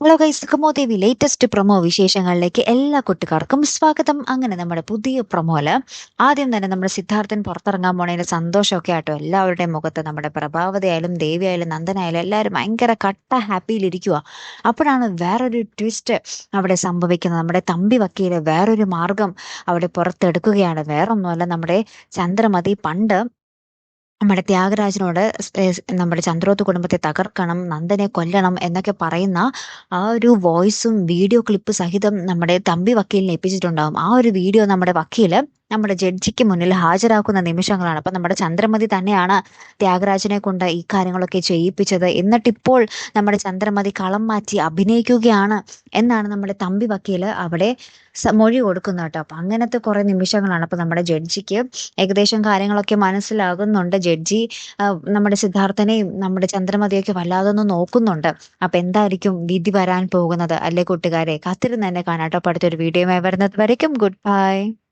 Hello guys കമോദേവി latest promo വിശേഷങ്ങളിലേക്ക് എല്ലാ കുട്ടികാർക്കും സ്വാഗതം. അങ്ങനെ നമ്മുടെ പുതിയ പ്രൊമോൽ ആദ്യം തന്നെ നമ്മുടെ സിദ്ധാർത്ഥൻ പുറത്തിറങ്ങാൻ പോണതിന്റെ സന്തോഷമൊക്കെ ആട്ടോ. എല്ലാവരുടെയും മുഖത്ത് നമ്മുടെ പ്രഭാവതയായാലും ദേവിയായാലും നന്ദനായാലും എല്ലാവരും ഭയങ്കര കട്ട ഹാപ്പിയിലിരിക്കുക അപ്പോഴാണ് വേറൊരു ട്വിസ്റ്റ് അവിടെ സംഭവിക്കുന്നത്. നമ്മുടെ തമ്പി വക്കീൽ വേറൊരു മാർഗം അവിടെ പുറത്തെടുക്കുകയാണ്. വേറൊന്നുമല്ല നമ്മുടെ ചന്ദ്രമതി പണ്ട് നമ്മുടെ ത്യാഗരാജനോട് നമ്മുടെ ചന്ദ്രോത്ത് കുടുംബത്തെ തകർക്കണം നന്ദനെ കൊല്ലണം എന്നൊക്കെ പറയുന്ന ആ ഒരു വോയിസും വീഡിയോ ക്ലിപ്പ് സഹിതം നമ്മുടെ തമ്പി വക്കീലിനെ ഏൽപ്പിച്ചിട്ടുണ്ടാകും ആ ഒരു വീഡിയോ നമ്മുടെ വക്കീൽ നമ്മുടെ ജഡ്ജിക്ക് മുന്നിൽ ഹാജരാക്കുന്ന നിമിഷങ്ങളാണ്. അപ്പൊ നമ്മുടെ ചന്ദ്രമതി തന്നെയാണ് ത്യാഗരാജനെ കൊണ്ട് ഈ കാര്യങ്ങളൊക്കെ ചെയ്യിപ്പിച്ചത്. എന്നിട്ടിപ്പോൾ നമ്മുടെ ചന്ദ്രമതി കളം മാറ്റി അഭിനയിക്കുകയാണ് എന്നാണ് നമ്മുടെ തമ്പി വക്കീൽ അവിടെ മൊഴി കൊടുക്കുന്നത് കേട്ടോ. അപ്പൊ അങ്ങനത്തെ കുറെ നിമിഷങ്ങളാണ് അപ്പൊ നമ്മുടെ ജഡ്ജിക്ക് ഏകദേശം കാര്യങ്ങളൊക്കെ മനസ്സിലാകുന്നുണ്ട്. ജഡ്ജി നമ്മുടെ സിദ്ധാർത്ഥനെയും നമ്മുടെ ചന്ദ്രമതിയൊക്കെ വല്ലാതെ ഒന്ന് നോക്കുന്നുണ്ട്. അപ്പൊ എന്തായിരിക്കും വിധി വരാൻ പോകുന്നത്? അല്ലേ കൂട്ടുകാരെ? കാത്തിരുന്ന് തന്നെ കാണാട്ടോ അടുത്തൊരു വീഡിയോയുമായി വരുന്നത് വരയ്ക്കും. Good bye.